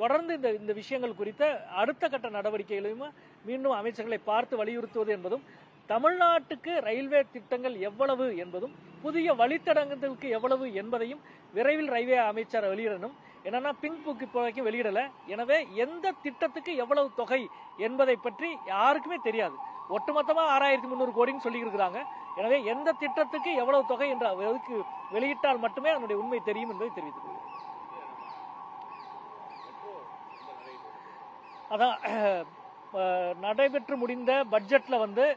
தொடர்ந்து இந்த இந்த விஷயங்கள் குறித்த அடுத்த கட்ட நடவடிக்கைகளையும் மீண்டும் அமைச்சர்களை பார்த்து வலியுறுத்துவது என்பதும் தமிழ்நாட்டுக்கு ரயில்வே திட்டங்கள் எவ்வளவு என்பதும் புதிய வழித்தடங்களுக்கு எவ்வளவு என்பதையும் விரைவில் ரயில்வே அமைச்சர் வெளியிடணும். என்னன்னா பிங்க் புக் இப்போ வரைக்கும் வெளியிடல. எனவே எந்த திட்டத்துக்கு எவ்வளவு தொகை என்பதை பற்றி யாருக்குமே தெரியாது. ஒட்டுமொத்தமா ஆறாயிரத்தி முந்நூறு கோடின்னு சொல்லி இருக்கிறாங்க எனவே எந்த திட்டத்துக்கு எவ்வளவு தொகை என்ற அதுக்கு வெளியிட்டால் மட்டுமே அதனுடைய உண்மை தெரியும் என்பதை தெரிவித்துக் அதான் நடைபெற்று முடிந்த பட்ஜெட்ல வந்து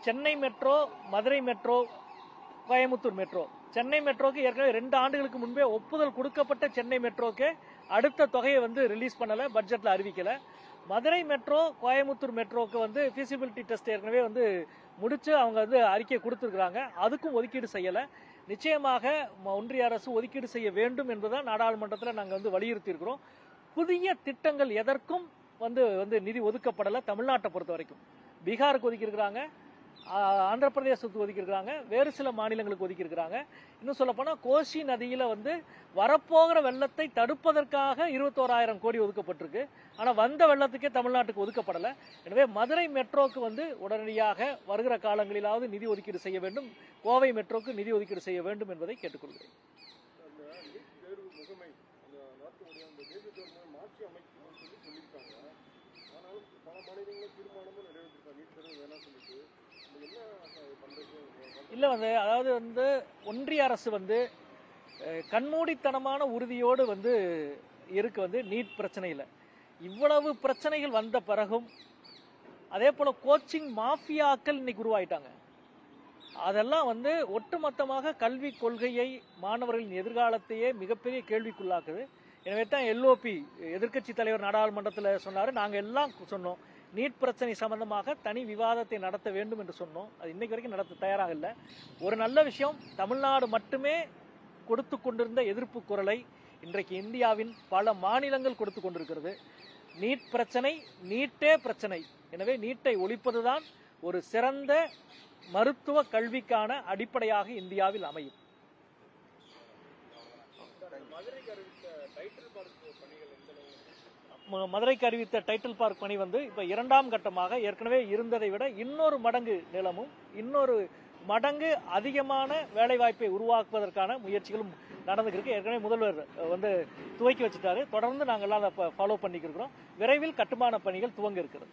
Chennai metro Madurai metro Coimbatore metro. Chennai மெட்ரோக்கு ஏற்கனவே ரெண்டு ஆண்டுகளுக்கு முன்பே ஒப்புதல் கொடுக்கப்பட்ட சென்னை மெட்ரோக்கு அடுத்த தொகையை வந்து ரிலீஸ் பண்ணல பட்ஜெட்ல அறிவிக்கல. மதுரை மெட்ரோ கோயம்புத்தூர் மெட்ரோக்கு வந்து ஃபீசிபிலிட்டி டெஸ்ட் ஏற்கனவே வந்து முடிச்சு அவங்க வந்து அறிக்கை கொடுத்துருக்குறாங்க. அதுக்கும் ஒதுக்கீடு செய்யலை. நிச்சயமாக ம- ஒன்றிய அரசு ஒதுக்கீடு செய்ய வேண்டும் என்பதை நாடாளுமன்றத்தில் நாங்கள் வந்து வலியுறுத்தி இருக்கிறோம் புதிய திட்டங்கள் எதற்கும் வந்து வந்து நிதி ஒதுக்கப்படலை தமிழ்நாட்டை பொறுத்த வரைக்கும் பீகாருக்கு ஒதுக்கியிருக்கிறாங்க ஆந்திர பிரதேசத்துக்கு ஒதுக்கியிருக்கிறாங்க வேறு சில மாநிலங்களுக்கு ஒதுக்கியிருக்கிறாங்க. இன்னும் சொல்லப்போனால் கோசி நதியில் வந்து வரப்போகிற வெள்ளத்தை தடுப்பதற்காக இருபத்தோராயிரம் கோடி ஒதுக்கப்பட்டிருக்கு. ஆனால் வந்த வெள்ளத்துக்கே தமிழ்நாட்டுக்கு ஒதுக்கப்படலை. எனவே மதுரை மெட்ரோக்கு வந்து உடனடியாக வருகிற காலங்களிலாவது நிதி ஒதுக்கீடு செய்ய வேண்டும். கோவை மெட்ரோக்கு நிதி ஒதுக்கீடு செய்ய வேண்டும் என்பதை கேட்டுக்கொள்கிறேன். பல தீர்மானமும் நிறைவேற்றிருக்காங்க நீட் தேர்வு வேணாம் சொல்லிட்டு. வந்து அதாவது வந்து ஒன்றிய அரசு வந்து கண்மூடித்தனமான உறுதியோடு வந்து இருக்கு வந்து நீட் பிரச்சனையில் இவ்வளவு பிரச்சனைகள் வந்த பிறகும் அதே போல கோச்சிங் மாஃபியாக்கள் இன்னைக்கு உருவாயிட்டாங்க. அதெல்லாம் வந்து ஒட்டுமொத்தமாக கல்வி கொள்கையை மாணவர்களின் எதிர்காலத்தையே மிகப்பெரிய கேள்விக்குள்ளாக்குது. எனவே தான் எல்ஓபி எதிர்க்கட்சி தலைவர் நாடாளுமன்றத்தில் சொன்னாரு. நாங்க எல்லாம் சொன்னோம். நீட் பிரச்சனை சம்பந்தமாக தனி விவாதத்தை நடத்த வேண்டும் என்று சொன்னோம். அது இன்னைக்கு வரைக்கும் நடத்த தயாராக இல்லை. ஒரு நல்ல விஷயம் தமிழ்நாடு மட்டுமே கொடுத்து கொண்டிருந்த எதிர்ப்பு குரலை இன்றைக்கு இந்தியாவின் பல மாநிலங்கள் கொடுத்து கொண்டிருக்கிறது. நீட் பிரச்சனை நீட்டே பிரச்சனை. எனவே நீட்டை ஒழிப்பதுதான் ஒரு சிறந்த மருத்துவ கல்விக்கான அடிப்படையாக இந்தியாவில் அமையும். மதுரைக்கு அறிவித்த டைட்டில் ம- மதுரைக்கு அறிவித்த டைட்டில் பார்க் பணி வந்து இப்ப இரண்டாம் கட்டமாக ஏற்கனவே இருந்ததை விட இன்னொரு மடங்கு நிலமும் இன்னொரு மடங்கு அதிகமான வேலைவாய்ப்பை உருவாக்குவதற்கான முயற்சிகளும் நடந்துக்கிட்டு ஏற்கனவே முதல்வர் வந்து துவக்கி வச்சுட்டாரு. தொடர்ந்து நாங்கள் அதை ஃபாலோ பண்ணிக்கிறோம் விரைவில் கட்டுமான பணிகள் துவங்க இருக்கிறது.